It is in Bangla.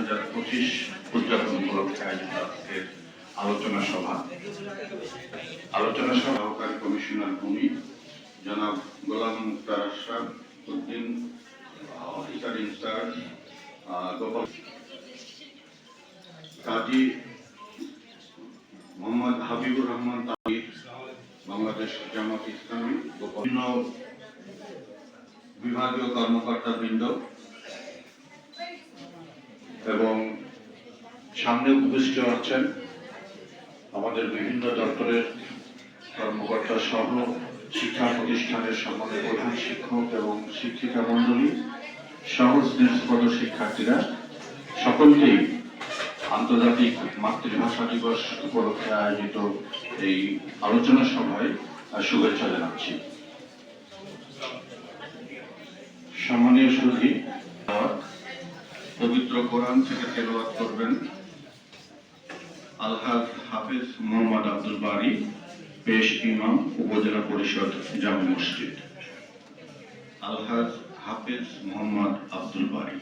হাজার পঁচিশ উদযাপন উপলক্ষে আয়োজিত আজকের আলোচনা সভা। আলোচনা সভা কমিশনার ভূমি জনাব Golam Muktar Ashraf Uddin, officer in charge Gopal Kazi Mohammad Habibur Rahman Tahir Bangladesh Jamaat Islami বিভিন্ন বিভাগীয় কর্মকর্তা বৃন্দ এবং সামনে উপবিষ্ট আছেন আমাদের বিভিন্ন দপ্তরের কর্মকর্তা সহ শিক্ষা প্রতিষ্ঠানের সম্মানের প্রধান শিক্ষক এবং শিক্ষিকা মন্ডলী সহ স্নেহপদ শিক্ষার্থীরা, সকলকেই আন্তর্জাতিক মাতৃভাষা দিবস উপলক্ষে আয়োজিত এই আলোচনা সভায় শুভেচ্ছা জানাচ্ছি। সম্মানীয় সুধী পবিত্র কোরআন থেকে তেলাওয়াত করবেন। আলহাজ হাফিজ মোহাম্মদ আব্দুল বারি, পেশ ইমাম, উপজেলা পরিষদ, জামা মসজিদ। আলহাজ হাফিজ মোহাম্মদ আব্দুল বারি।